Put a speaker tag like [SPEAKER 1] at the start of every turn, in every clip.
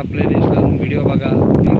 [SPEAKER 1] Subscribe करा like करा playlist लावून व्हिडिओ बघा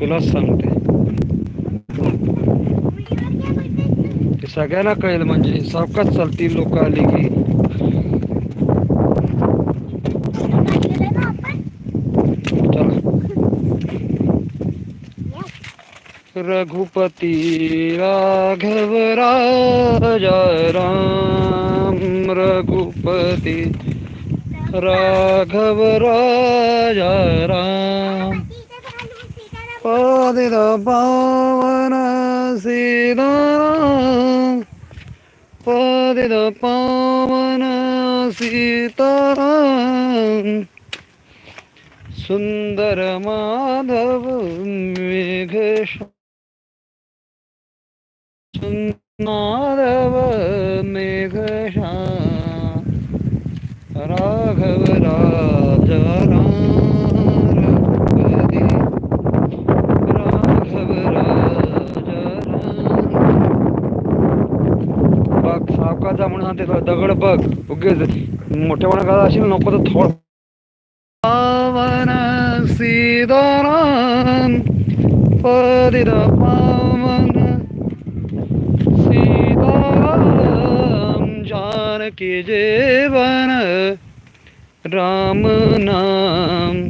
[SPEAKER 1] तुलाच सांगते सगळ्यांना कळेल म्हणजे सावकाश चालतील लोक की रघुपती राघव राजा राम रघुपती राघव राजा राम பாதித பாவன சீதாராம் பாதித பாவன சீதாராம் சுந்தர மாதவம் மேகேஷ மாதவ மேகஷா ராகவ ராக राम जा सावकाचा म्हणून सांगते तुला दगड बघ. उगेच मोठ्या म्हणा का असेल नको तर थोड पावन सीताराम परिर पावन सीताराम जानकी जेवन राम नाम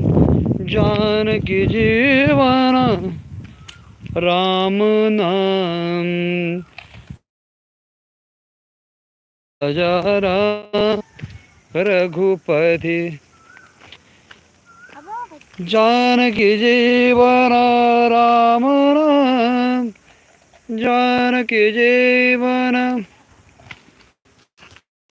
[SPEAKER 1] जानकी जीवन राम नाम। राम रघुपति। जानकी जीवन राम राम जानकी जीवन